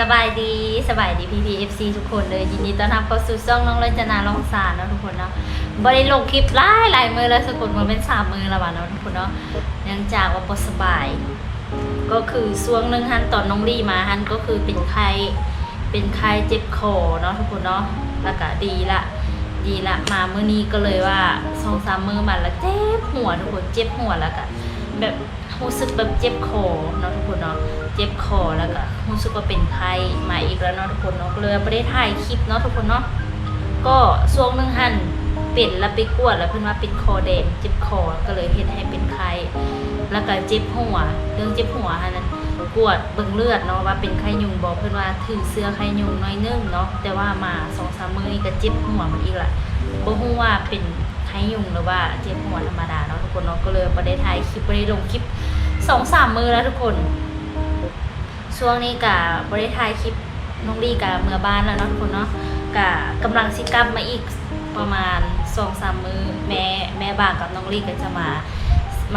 สบายดีสบายดีพีพีเอฟซีทุกคนเลยยินดีต้อนรับเข้าสู่ช่องน้องรจนาลองสารเนาะทุกคนเนาะบริลงคลิปหลายหลายมือแล้วสกดมันเป็นสามมือล้ววะเนาะทุกคนเนาะเนื่องจากว่าปสบาย ก็คือช่วงหนึ่งฮันตอนน้องลี่มาฮันก็คือเป็นไข้เป็นไข้เจ็บคอเนาะทุกคนเนาะแล้วก็ดีละดีละมาเมื่อนี้ก็เลยว่าสองสามมือมาแล้วเจ็บหัวทุกคนเจ็บหัวแล้วก็แบบ รู้สึกแบบเจ็บคอเนาะทุกคนเนาะเจ็บคอแล้วก็รู้สึกว่าเป็นไข้มาอีกแล้วเนาะทุกคนเนาะเลยไม่ได้ถ่ายคลิปเนาะทุกคนเนาะก็ช่วงหนึ่งหันเป็นแล้วไปกวดแล้วเพิ่นว่าเป็นคอแดงเจ็บคอก็เลยเฮ็ดให้เป็นไข้แล้วก็เจ็บหัวเรื่องเจ็บหัวหันนั้นกวดเบิ่งเลือดเนาะว่าเป็นไข้ยุงบอกเพิ่นว่าถือเสื้อไข้ยุงน้อยนึงเนาะแต่ว่ามาสองสามมือนี้ก็เจ็บหัวมันอีกละบ่ฮู้ว่าเป็นไข้ยุงหรือว่าเจ็บหัวธรรมดาเนาะทุกคนเนาะก็เลยบ่ได้ถ่ายคลิปบ่ได้ลงคลิป สองสามมือแล้วทุกคนช่วงนี้ก็บ่ได้ถ่ายคลิปน้องดีกับเมื่อบ้านแล้วเนาะทุกคนเนาะก็กำลังสิกลับมาอีกประมาณสองสามมือแม่แม่บ้านกับน้องลีก็จะมา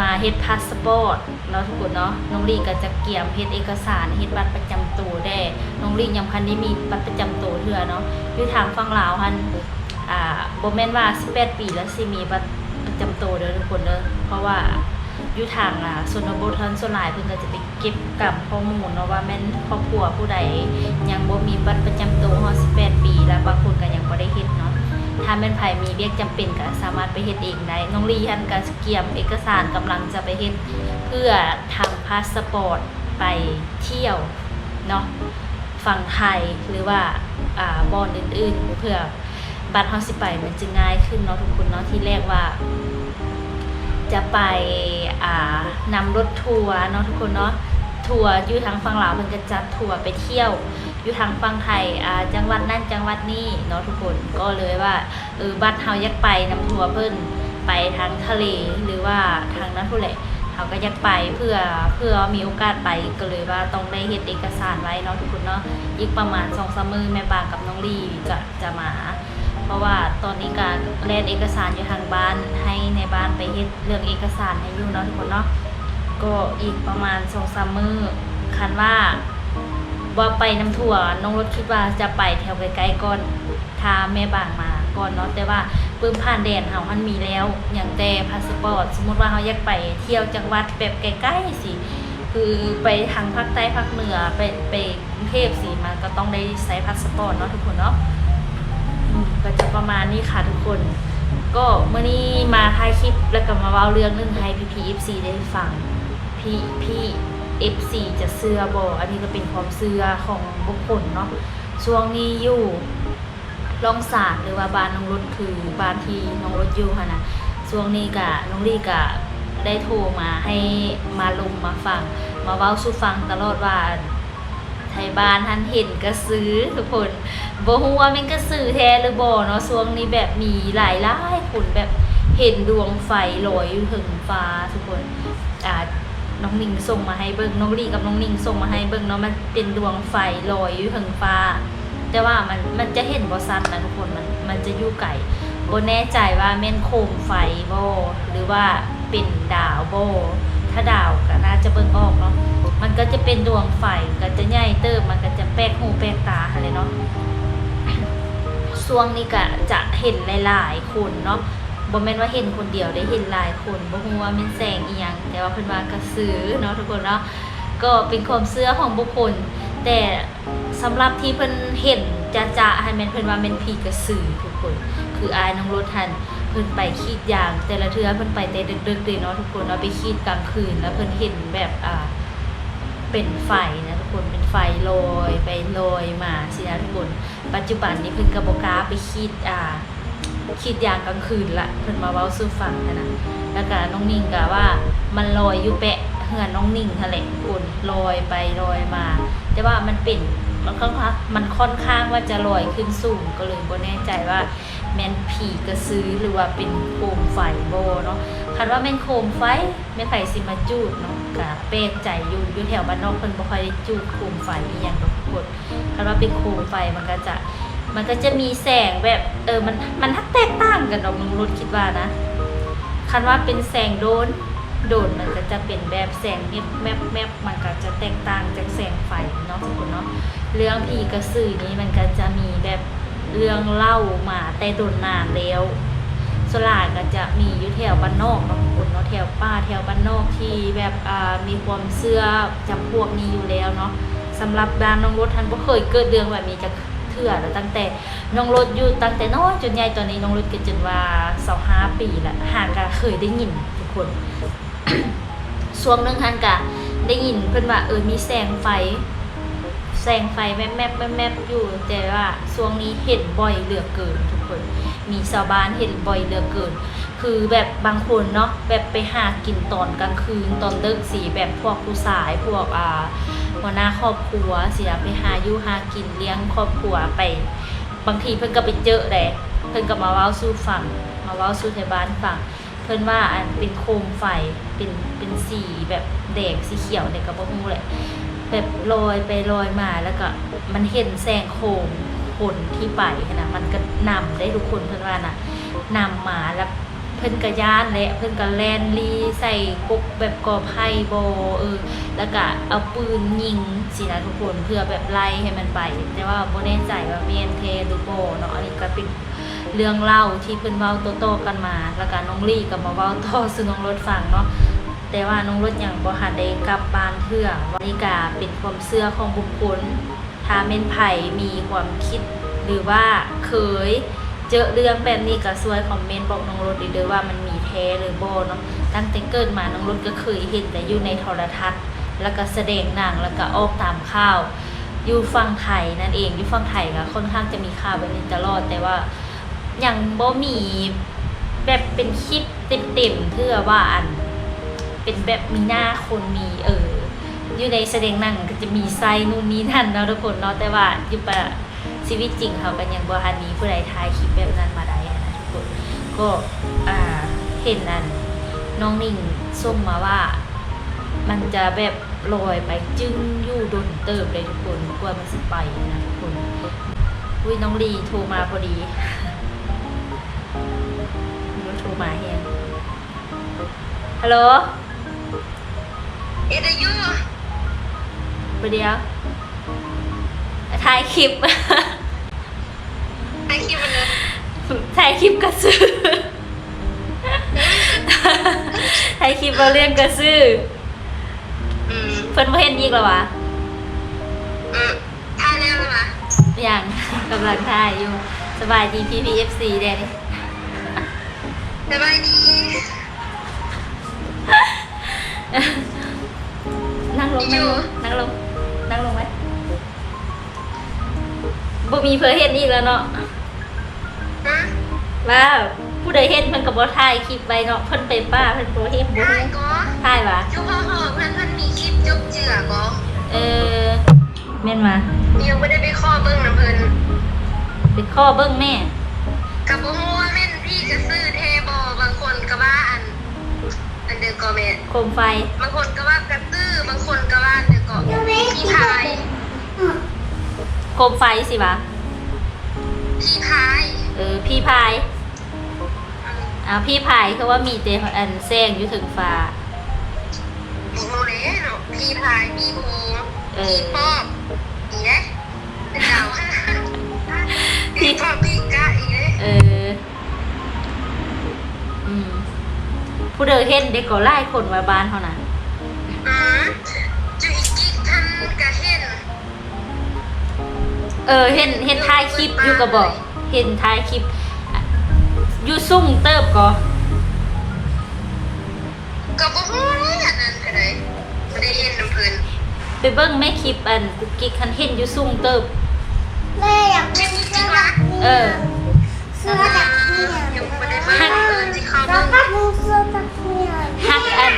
มาเฮ็ดพาสปอร์ตเนาะทุกคนเนาะน้องลีก็จะเกี่ยมเฮ็ดเอกสารเฮ็ดบัตรประจำตัวได้น้องลียังพันได้มีบัตรประจำตัวเทื่อเนาะอยู่ทางฝั่งลาวหันอ่าโบแมนว่า18ปีแล้วสิมีบัตรประจำตัวเด้อทุกคนเด้อเพราะว่า อยู่ทางอ่าชนบททันส่วนหลายเพิ่นก็จะไปเก็บกับข้อมูลเนาะว่าแม่นครอบครัวผู้ใดยังบ่มีบัตรประจำตัวฮอด18 ปี แล้วบางคนก็ยังบ่ได้เฮ็ดเนาะถ้าแม่นไผมีเวียกจำเป็นก็สามารถไปเฮ็ดเองได้น้องลีหันก็เกียมเอกสารกำลังจะไปเฮ็ดเพื่อทำพาสปอร์ตไปเที่ยวเนาะฝั่งไทยหรือว่าอ่าบอนอื่นๆ เพื่อบัตรเฮาสิไปมันจะง่ายขึ้นเนาะทุกคนเนาะที่แรกว่าจะไป นำรถทัวร์เนาะทุกคนเนาะทัวร์อยู่ทางฝั่งลาวเพิ่นก็จัดทัวร์ไปเที่ยว อยู่ทางฝั่งไทยจังหวัดนั่นจังหวัดนี้เนาะทุกคนก็เลยว่าเออบัตรเฮาอยากไปนำทัวร์เพิ่นไปทางทะเลหรือว่าทางนั้นทุแหละเขาก็อยากไปเพื่อเพื่อมีโอกาสไปก็เลยว่าต้องได้เฮ็ดเอกสารไว้เนาะทุกคนเนาะอีกประมาณ2-3มื้อแม่บางกับน้องลีก็จะมา เพราะว่าตอนนี้การแลนเอกสารอยู่ทางบ้านให้ใน ไปเฮ็ดเรื่องเอกสารให้อยู่เนาะทุกคนเนาะก็อีกประมาณสองสามมือคันว่าว่าไปน้ำถั่วน้องรถคิดว่าจะไปแถวใกล้ๆก่อนทาแม่บางมาก่อนเนาะแต่ว่าปื้มผ่านแดนเฮามันมีแล้ว อย่างแต่พาสปอร์ตสมมติว่าเฮาอยากไปเที่ยวจังหวัดแบบใกล้ๆสิคือไปทางภาคใต้ภาคเหนือไปไปกรุงเทพสิมันก็ต้องได้ใช้พาสปอร์ตเนาะทุกคนเนาะก็จะประมาณนี้ค่ะทุกคน ก็เมื่อนี้มาถ่ายคลิปแล้วก็มาเล่าเรื่องนึงให้พี่พีเอฟซีได้ฟังพี่พี่เอฟซีจะเสื้อบออันนี้ก็เป็นความเสื้อของบุคคลเนาะช่วงนี้อยู่ลองสารหรือว่าบ้านน้องรถคือบ้านที่น้องรถอยู่ค่ะนะช่วงนี้กะน้องลี่กะได้โทรมาให้มาลงมาฟัง มาเว้าสู่ฟังตลอดว่า ไทยบ้านท่านเห็นกระซื้อทุกคนบ่ฮู้ว่าเป็นกระสือแท้หรือบ่เนาะช่วงนี้แบบมีหลายหลายคนแบบเห็นดวงไฟลอยอยู่ถึงฟ้าทุกคนอ่าน้องนิ่งส่งมาให้เบิ่งน้องลีกับน้องนิ่งส่งมาให้เบิ่งเนาะมันเป็นดวงไฟลอยอยู่ถึงฟ้า แต่ว่ามันมันจะเห็นบ่ชัดนะทุกคนมันมันจะอยู่ไกลบ่แน่ใจว่าแม่นโคมไฟบ่หรือว่าเป็นดาวบ่ถ้าดาวก็น่าจะเบิ่งออกเนาะ มันก็จะเป็นดวงไฟก็จะใหญ่เติบมันก็จะแปลกหูแปลกตาอะไรเนาะช่วงนี้ก็จะเห็นหลายๆคนเนาะบ่แม่นว่าเห็นคนเดียวได้เห็นหลายคนบ่ฮู้ว่าเป็นแสงอีหยังแต่ว่าเพิ่นว่ากระสือเนาะทุกคนเนาะก็เป็นความเชื่อของบุคคล แต่สำหรับที่เพิ่นเห็นจะจะให้แม่นเพิ่นว่าเป็นผีกระสือทุกคน คืออายน้องรถทันเพิ่นไปขีดยาง แต่ละเทื่อเพิ่นไปแต่ดึกๆเลยเนาะทุกคนเนาะไปขีดกลางคืนแล้วเพิ่นเห็นแบบอ่า เป็นไฟนะทุกคนเป็นไฟลอยไปลอยมาสินะทุกคน ปัจจุบันนี้เพิ่นกระบอกาไปคิดอ่าคิดยางกลางคืนละเพิ่นมาเว้าสู่ฟังนะแล้วก็น้องนิ่งก็ว่ามันลอยอยู่แปะเฮือนน้องนิ่งทะเลคุณลอยไปลอยมา แต่ว่ามันเป็นมันค่อนข้างมันค่อนข้างว่าจะลอยขึ้นสูงก็เลยบ่แน่ใจว่าแมนผีกระซื้อหรือว่าเป็นโคมไฟโบเนาะคันว่าแมนโคมไฟไม่ไผสิมาจูดเนาะ กะเปกใจอยู่อยู่แถวบ้านนอกเพิ่นบ่ค่อยได้จูดโคมไฟอีหยังดอกทุกคนคันว่าเป็นโคมไฟมันก็จะมันก็จะมีแสงแบบเออมันมันทักแตกต่างกันดอกมึงรุดคิดว่านะคันว่าเป็นแสงโดนโดนมันก็จะเป็นแบบแสงเมบแมบแมบมันก็จะแตกต่างจากแสงไฟเนาะทุกคนเนาะเรื่องผีกระสือนี้มันก็จะมีแบบเรื่องเล่ามาแต่โดนนานแล้ว สวนหลายก็จะมีอยู่แถวบ้านนอกบางคนเนาะแถวป้าแถวบ้านนอกที่แบบมีความเชื่อจำพวกนี้อยู่แล้วเนาะสำหรับบ้านน้องรถท่านก็เคยเกิดเรื่องแบบนี้จะเถื่อแล้วตั้งแต่น้องรถอยู่ตั้งแต่น้อยจนใหญ่ตอนนี้น้องรถก็จนว่าสองห้าปีละห่างกันเคยได้ยินทุกคนช่วงหนึงท่านกะได้ยินเพิ่อนว่าเออมีแสงไฟ แสงไฟแมบแมบแมบแมบอยู่แต่ว่าช่วงนี้เห็นบ่อยเหลือเกินทุกคน มีชาวบ้านเห็นบ่อยเหลือเกิน คือแบบบางคนเนาะแบบไปหากินตอนกลางคืนตอนเลิกสีแบบพวกผู้ชายพวกอ่าหัวหน้าครอบครัวเสินะไปหาอยู่หากินเลี้ยงครอบครัวไป บางทีเพิ่นก็ไปเจอแหละเพิ่นก็มาเว้าสู่ฟังมาเว้าสู่ไทยบ้านฟังเพิ่นว่าอันเป็นโคมไฟเป็นเป็นสีแบบแดงสีเขียวเนี่ยก็บ่ฮู้แหละแบบลอยไปลอยมาแล้วก็มันเห็นแสงโคม คนที่ไปนะมันก็นำได้ทุกคนเพิ่อนว่าน่ะนำมาแล้วเพิ่อนก็ย่านและเพิ่อนก็แลนลีใส่กุกแบบกอไผ่โบเออแล้วก็เอาปืนยิงสินะทุกคนเพื่อแบบไล่ให้มันไป แต่ว่าโบแน่ใจว่าเมียนเทหรือโบเนาะอันนี้ก็เป็นเรื่องเล่าที่เพิ่อนเว้าโตๆกันมา แล้วก็น้องลี่ก็มาเว้าต่อสู่น้องรถฟังเนาะแต่ว่าน้องรถอยังบ่ทันได้กลับบ้านเพื่อวันนี้ก็เป็นความเชื่อของบุคคล ถ้าเม่นไผ่มีความคิดหรือว่าเคยเจอเรื่องแบบนี้ก็ช่วยคอมเมนต์บอกน้องรถดีเด้อว่ามันมีแท้หรือโบเนาะตั้งแต่เกิดมาน้องรถก็เคยเห็นแต่อยู่ในโทรทัศน์ แล้วก็แสดงหนังแล้วก็ออกตามข่าว อยู่ฝั่งไทยนั่นเองอยู่ฝั่งไทยก็ค่อนข้างจะมีข่าวแบบนี้ตลอดแต่ว่ายังบ่มีแบบเป็นคลิปเต็มๆเพื่อว่าอันเป็นแบบมีหน้าคนมีเออ อยู่ในแสดงหนังก็จะมีไซนู่นนี่นั่นเนาะทุกคนเนาะแต่ว่าอยู่ปะชีวิตจริงเขากันยังบ่ทันมีผู้ใดถ่ายคลิปแบบนั้นมาได้อะนะทุกคนก็อ่าเห็นนั่นน้องนิ่งส่งมาว่า มันจะแบบลอยไปจึงอยู่ดนเติบเลยทุกคนกลัวมันสิไปนะทุกคนอุ้ยน้องลีโทรมาพอดีมันโทรมาเฮียงฮัลโหลเอ็ดอายุประเดี๋ยวถ่ายคลิปไอคิดมันเลยถ่ายคลิปกระซื้อถ่ายคลิปเราเรียกกระซื้ออืมเพิ่นบ่เห็นอีกแล้ววะอืมทายแล้วหรือเปล่ายังกำลังถ่ายอยู่สบายดี PPFC แดนี่สบายดีนั่งลงนั่งลงนั่งลง นั่งลงไหมบ่มีเพื่อเห็นอีกแล้วเนาะฮะว่าผู้ใดเห็นเพิ่นก็บ่ถ่ายคลิปไว้เนาะเพิ่นไปป้าเพิ่นบ่เห็นบ่ทาเห็ยนก็ถ่ายวะยูพ่อพ่อเพื่อนเพื่อนมีคลิปจุกเจือก็เออแม่นมายังไม่ได้ไปข้อเบิ้งนะเพิ่นไปข้อเบิ่งแม่กับบ่ฮู้ว่าแม่นพี่จะซื้อเท เดอร์กอเมนโคมไฟ บางคนก็ว่ากระตื้อบางคนก็ว่าอันเดอร์กอพี่พายโคมไฟสิวะพี่พายเออ พี่พายอืมอ่าพี่พายคือว่ามีแต่อันแซงอยู่ถึงฟ้าโมเลเนาะพี่พายพี่โพงเออพี่ป๊อบอีกนะเป็นดาวพี่ป๊อบพี่กะอีกนะเอออื ผู้เดินเห็นเด็กก็ไล่คนมาบ้านเท่านั้นอืมจุอีกิกท่านกะเห็นเออเห็นเห็นท้ายคลิปอยู่ก็บอก เห็นท้ายคลิปอะอยู่ซุ่มเติบก็ก็บ่ฮู้อันนั้นก็ได้บ่ได้เห็นน้ำเพิ่นไปเบิ้งแม่คลิปอันกุกกิ๊กคันเห็นอยู่ซุ่มเติบแม่อยากเห็กินนจริเสื้งอๆแบว่าบนี้เออเสื้อแบบ นี้ยักแบบนี้ฮักอัน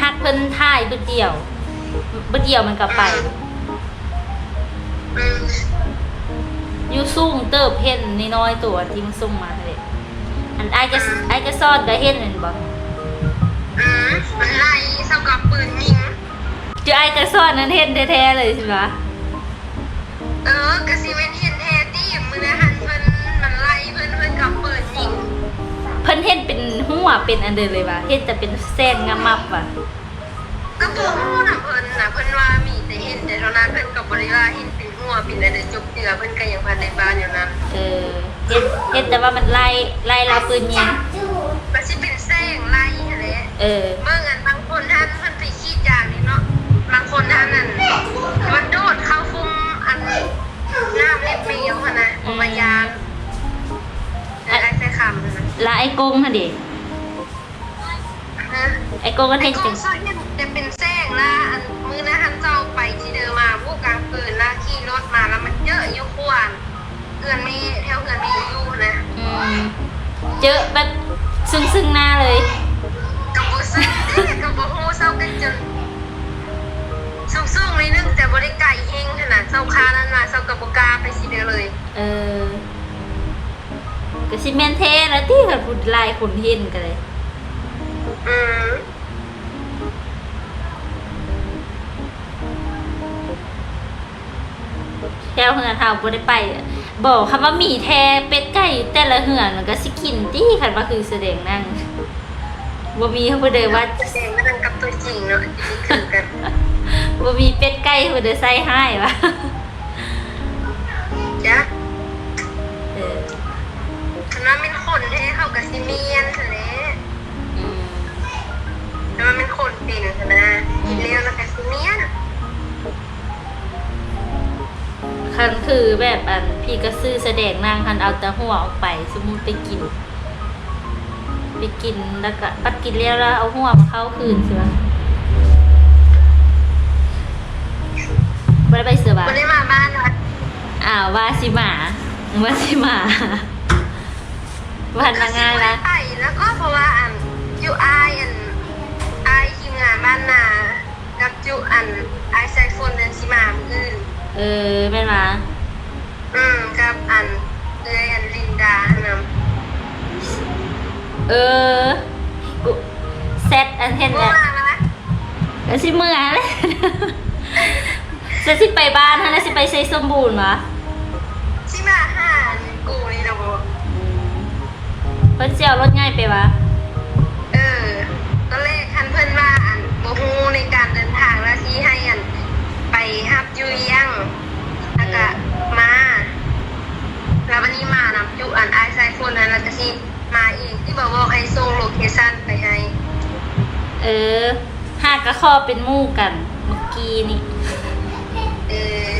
ฮักเพิ่นถ่ายบิดเดียวบิดเดียวมันก็ไปยูซุ่มเติบเห็นน้อยตัวที่มันซุ่มมาเลยอันไอ้ก็ไอ้ก็ซ่อนก็เห็นแม่นบ่อืมมันไล่เท่ากับปืนยิงจอไอ้ก็ซ่อนนั้นเห็นแท้ๆเลยใช่ปะเออกระสิแม่นเห็นแท้ติมื้อหันเพิ่น พิ่นเฮ็ดเป็นหัวเป็นอันเดิมเลยว่ะเฮ็ดจะเป็นเส้นงามับว่ะก็บ่หัวนะเพิ่นนะเพิ่นว่ามีแต่เห็นแต่เท่านั้นเพิ่นกับบริวารเห็นเป็นหัวเป็นอันเดิมจบเตือเพิ่นก็ยังพันในบ้านอยู่นั้นเออเฮ็ดเฮ็ดแต่ว่ามันไล่ไล่ลาปืนยิงมันสิเป็นแสงไล่หั่นแเออ แล้วไอ้กงฮะดิฮะไอ้กงก็ไอ้เห็นกจัองงซอยเนี่ยจะเป็นแสงละอันมือนะฮันเจ้าไปที่เดิมมาพวกกลางปืนละขี่รถมาแล้วมันเยอะอยู่ขวานเอือนมีแถวเอือนมีอยู่นะอืมเจอแบบซึ่งซึ่งหน้าเลย กับโบซึ่งกับโบฮูเศร้ากันจนสูงๆนิดนึงแต่บริไก่เฮงขนาดเศร้าคานั้นมาเศร้ากับโบกล้าไปสิเดียวเลย เออ ก็สิแมนเทแล้วที่แบบพูดลายคนเห็นกันเลยอืมแถวเหือนเฮาบ่ได้ไปอะบอกคำว่าหมีแท้เป็ดไก่แต่ละเหือนมันก็สิกินตี้คันว่าคือแสดงนั่งบ่มีเขาบ่ได้ว่าแสดงมันกับตัวจริงเนาะที่คือกันบ่มีเป็ดไก่บ่ได้ใส่ให้วะจ้ะเออ คณะเป็นคนแท้เข้ากับซิเมียนเถอะเนี่ยอืมแต่มันเป็นคนเป็นคณะกินเลี้ยวแล้วกับซิเมียนคันคือแบบอันพี่ก็ซื้อแสดงนางคันเอาแต่หัวออกไป สมมุติไปกิน ไปกินแล้วก็ปัดกินแล้วแล้วเอาหัวมาเข้าคืนใช่ปะบ่ได้ไปเสือบาคนได้มาบ้านนะอ้าวว่าสิหมาว่าสิหมา วันนางงานนะไปแล้วก็เพราะว่าอันจูไอายอันไอายทีมงานบ้านนากับจูอันไอายไซโฟนเดินชิมามืออื่นเออแม่นมาอืมกับอันเอยอันลินดาฮะนเออกูเซตอันเห็นำแหละว่ามาละแล้วสิเมื่อเลยจะสิไปบ้านฮะนะสิไปใช้สมบูรณ์วะ เพิ่นสิเจียวรถง่ายไปวะเออตอนแรกคันเพิ่นว่าอันโบฮูในการเดินทางแล้วที่ให้อันไปฮับอยูเอียังแล้วก็มาแล้ววันนี้มานำจุอันไอไซโฟนนั้นแล้วก็สิมาอีกที่บอกว่าให้ส่งโลเคชั่นไปให้เออหากกระคอเป็นหมู่กันเมื่อกี้นี่เออ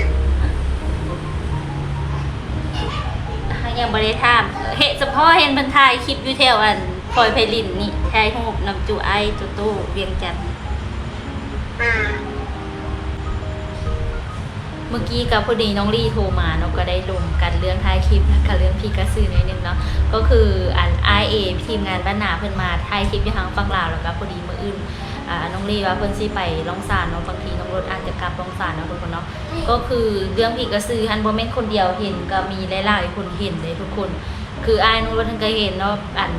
หากยังบริทาม เห็นเฉพาะเห็นเพิ่นถ่ายคลิปอยู่แถวอันพลอยไพลินนี่ถ่ายรูปนำจูไอจูตู้เวียงจันทน์อืมเมื่อกี้กับพอดีน้องลี่โทรมาเนาะก็ได้ลงกันเรื่องท้ายคลิปแล้วกับเรื่องพี่กระซื้อนิดนึงเนาะก็คืออัน i อเทีมงานบ้านนาเพิ่นมาถ่ายคลิปอยู่ทางฝั่งลาวแล้วก็พอดีมื้ออื่นอ่าน้องลี่ว่าเพิ่นสิไปลองสารเนาะบางทีน้องรถอาจจะกลับลองสารเนาะทุกคนเนาะก็คือเรื่องพี่กระซื้อฮันบ่แม่นคนเดียวเห็นก็มีหลายๆคนเห็นเลยทุกคน คืออายน้องรถท่านก็เห็นเนาะอัน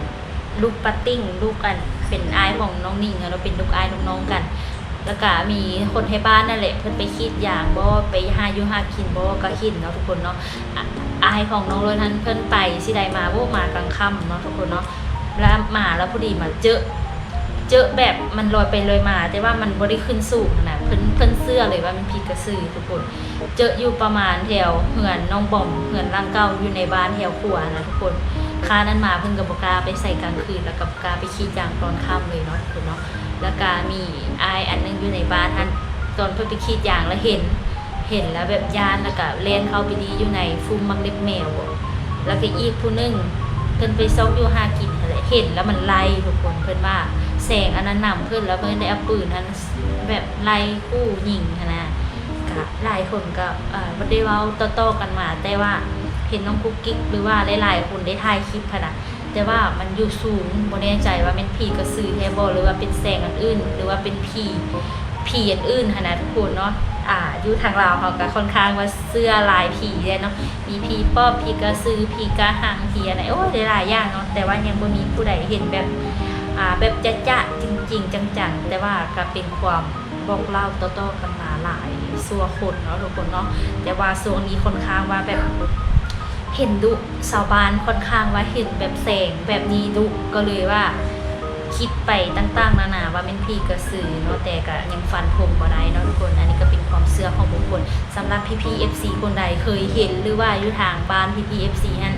ลูกปัตติ้งลูกอันเป็นอายของน้องนิ่งเราเป็นลูกอายน้องๆกัน แล้วก็มีคนให้บ้านนั่นแหละ เพิ่นไปคิดอย่างบ่ไปหาอยู่หากินบ่ก็คินเนาะทุกคนเนาะอายของน้องเลยนั้นเพิ่นไปสิได้มาบ่มากลางค่ำเนาะทุกคนเนาะแล้วมาแล้วพอดีมาเจอ เจอแบบมันลอยไปลอยมา แต่ว่ามันบ่ได้ขึ้นสูงนาดเพิ่นเพิ่นเสื้อเลยว่ามันผิดกระสือทุกคน เจออยู่ประมาณแถวเหือนน้องบอมเหือนร่างเก่าอยู่ในบ้านแถวขัวนะทุกคนค่านั้นมาเพิ่นกับบกาไปใส่กลางคืนแล้วกับบกาไปขี่จางตอนค่ำเลยเนาะทุกคนเนาะแล้วก็มีอายอันหนึงอยู่ในบ้านท่านตอนเพิ่นไปขี่จางแล้วเห็น เห็นแล้วแบบยานแล้วก็เล่นเข้าไปดีอยู่ในฟุ้มมักเล็บแมวแล้วก็อีกผู้หนึงเพิ่นไปซอกอยู่หากินเห็นแล้วมันไล่ทุกคนเพิ่นว่า แสงอันนั้นนำเพิ่นแล้วเพิ่นได้เอาปืนนั้นแบบไล่คู่ยิงหั้นนะก็หลายคนก็เอ่อบ่ได้เว้าต่อๆกันมา แต่ว่าเห็นน้องกุ๊กกิ๊กหรือว่าหลายๆคนได้ถ่ายคลิปนะแต่ว่ามันอยู่สูงบ่แน่ใจว่าเป็นผีกระสือแท้บ่หรือว่าเป็นแสงอันอื่น หรือว่าเป็นผีผีอันอื่นหันนะทุกคนเนาะอ่าอยู่ทางลาวเขาก็ค่อนข้างว่าเสื้อลายผีเลยเนาะมีผีป้อบผีกระสือผีกระหังผีอะไรโอ้ยหลายๆอย่างเนาะแต่ว่ายังบ่มีผู้ใดเห็นแบบ แบบจะจะๆจริง ๆ จังๆ แต่ว่าก็เป็นความบอกเล่าต่อๆกันมาหลายสัวคนเนาะทุกคนเนาะแต่ว่าส่วงนี้ค่อนข้างว่าแบบเห็นดุชาวบ้านค่อนข้างว่าเห็นแบบแสงแบบนี้ดุก็เลยว่าคิดไปต่างๆ นานาว่าเป็นพี่กระสือเนาะแต่ก็ยังฟันธงบ่ได้เนาะทุกคน อันนี้ก็เป็นความเชื่อของบุคคลสำหรับพี่ๆ FC คนใดเคยเห็นหรือว่าอยู่ทางบ้านพี่ๆ FC นั่น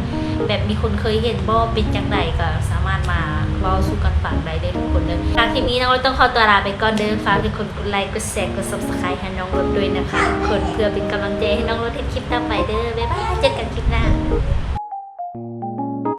แบบมีคนเคยเห็นบ่เป็นจังไดก็สามารถมา เว้าสู่กันฟังได้เด้ทุกคนเด้อทางคลิปนี้น้องรถต้องขอตัวลาไปก่อนเด้อฝากทุกคนกดไลค์กดแชร์กด Subscribe ให้น้องรถด้วยนะคะคนเพื่อเป็นกำลังใจให้น้องรถเฮ็ดคลิปต่อไปเด้อบ๊ายบายเจอกันคลิปหน้า